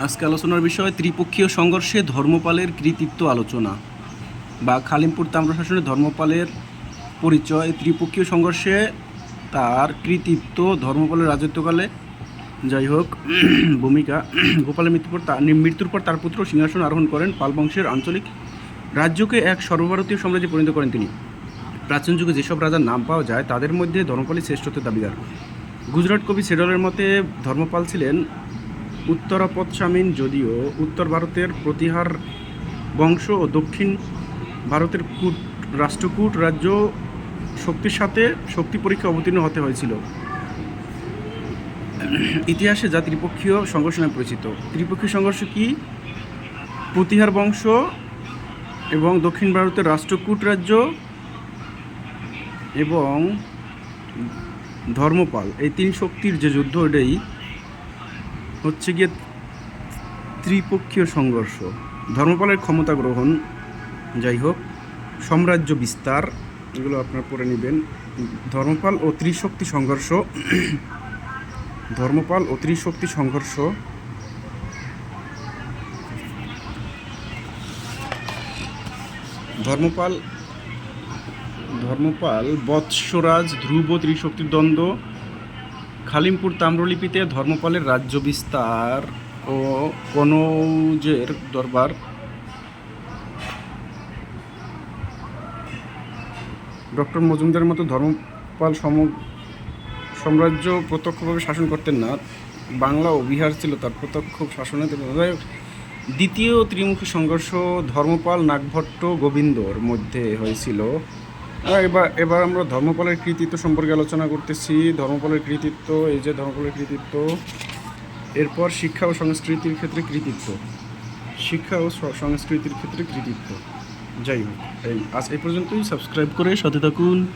আজকে আলোচনার বিষয় ত্রিপক্ষীয় সংঘর্ষে ধর্মপালের কৃতিত্ব আলোচনা বা খালিমপুর তাম্রশাসনে ধর্মপালের পরিচয়। ত্রিপক্ষীয় সংঘর্ষে তার কৃতিত্ব ধর্মপালের রাজত্বকালে। যাই হোক, ভূমিকা, গোপালের মৃত্যুর পর তার, মৃত্যুর পর তার পুত্র সিংহাসন আরোহণ করেন পাল বংশের আঞ্চলিক রাজ্যকে এক সর্বভারতীয় সাম্রাজ্যে পরিণত করেন তিনি। প্রাচীন যুগে যেসব রাজার নাম পাওয়া যায়, তাদের মধ্যে ধর্মপালই শ্রেষ্ঠত্বের দাবিদার। গুজরাট কবি সেডলের মতে ধর্মপাল ছিলেন উত্তরাপদস্বামীন যদিও উত্তর ভারতের প্রতিহার বংশ ও দক্ষিণ ভারতের কূট, রাষ্ট্রকূট রাজ্য শক্তির সাথে শক্তি পরীক্ষা অবতীর্ণ হতে হয়েছিল। ইতিহাসে যা ত্রিপক্ষীয় সংঘর্ষ নামে পরিচিত। ত্রিপক্ষীয় সংঘর্ষ কি? প্রতিহার বংশ এবং দক্ষিণ ভারতের রাষ্ট্রকূট রাজ্য এবং ধর্মপাল। এই তিন শক্তির যে যুদ্ধ, এটাই হচ্ছে গিয়ে ত্রিপক্ষীয় সংঘর্ষ। ধর্মপালের ক্ষমতা গ্রহণ, যাই হোক, সাম্রাজ্য বিস্তার, এগুলো আপনারা পড়ে নেবেন। ধর্মপাল ও ত্রিশক্তি সংঘর্ষ, ধর্মপাল ও ত্রিশক্তি সংঘর্ষ। ধর্মপাল ধর্মপাল, বৎসরাজ, ধ্রুব ত্রিশক্তির দ্বন্দ্ব। খালিমপুর তাম্রলিপিতে ধর্মপালের রাজ্য বিস্তার ও কনৌজের দরবার। ডক্টর মজুমদারের মতো ধর্মপাল সম সাম্রাজ্য প্রত্যক্ষভাবে শাসন করতেন না। বাংলা ও বিহার ছিল তার প্রত্যক্ষ শাসনে। দ্বিতীয় ত্রিমুখী সংঘর্ষ ধর্মপাল নাগভট্ট গোবিন্দর মধ্যে হয়েছিল। এবার এবার আমরা ধর্মপালের কৃতিত্ব সম্পর্কে আলোচনা করতেছি। ধর্মপালের কৃতিত্ব, এই যে ধর্মপালের কৃতিত্ব, এরপর শিক্ষা ও সংস্কৃতির ক্ষেত্রে কৃতিত্ব। শিক্ষা ও সংস্কৃতির ক্ষেত্রে কৃতিত্ব। যাই হোক, এই, আজ এই পর্যন্তই। সাবস্ক্রাইব করে সাথে থাকুন।